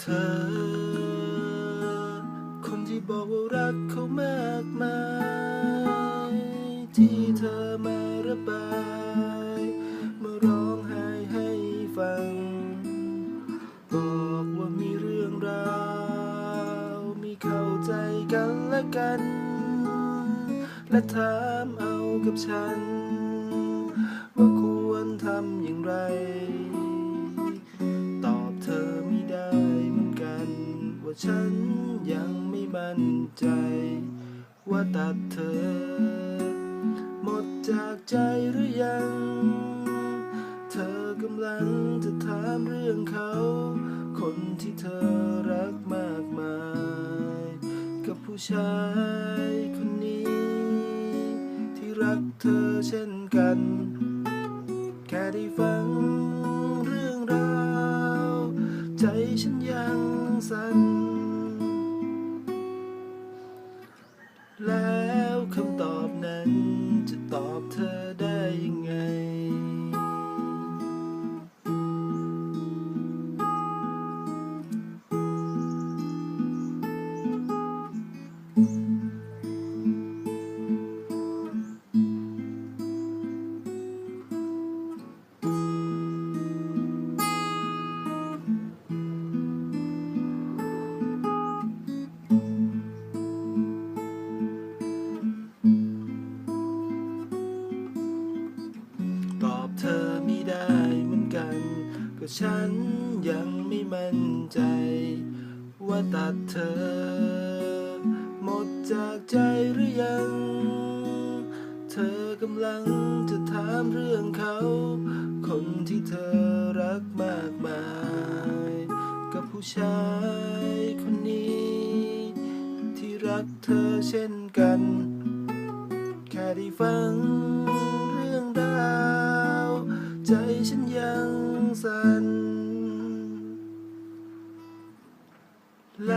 เธอ คนที่บอกว่ารักเขามากมาย ที่เธอมาระบายมาร้องไห้ให้ฟัง บอกว่ามีเรื่องราว มีเข้าใจกันและกัน และถามเอากับฉัน ว่าควรทำอย่างไร ฉันยังไม่มั่นใจ ว่าตัดเธอ หมดจากใจหรือยัง เธอกำลังจะถามเรื่องเขา คนที่เธอรักมากมาย กับผู้ชายคนนี้ ที่รักเธอเช่นกัน แค่ได้ฟังเรื่องราว ใจฉันยังสั่น ก็ฉันยังไม่มั่นใจ ว่าตัดเธอ หมดจากใจหรือยัง เธอกำลังจะถามเรื่องเขา คนที่เธอรักมากมาย กับผู้ชายคนนี้ ที่รักเธอเช่นกัน แค่ได้ฟัง ยังสั่นแล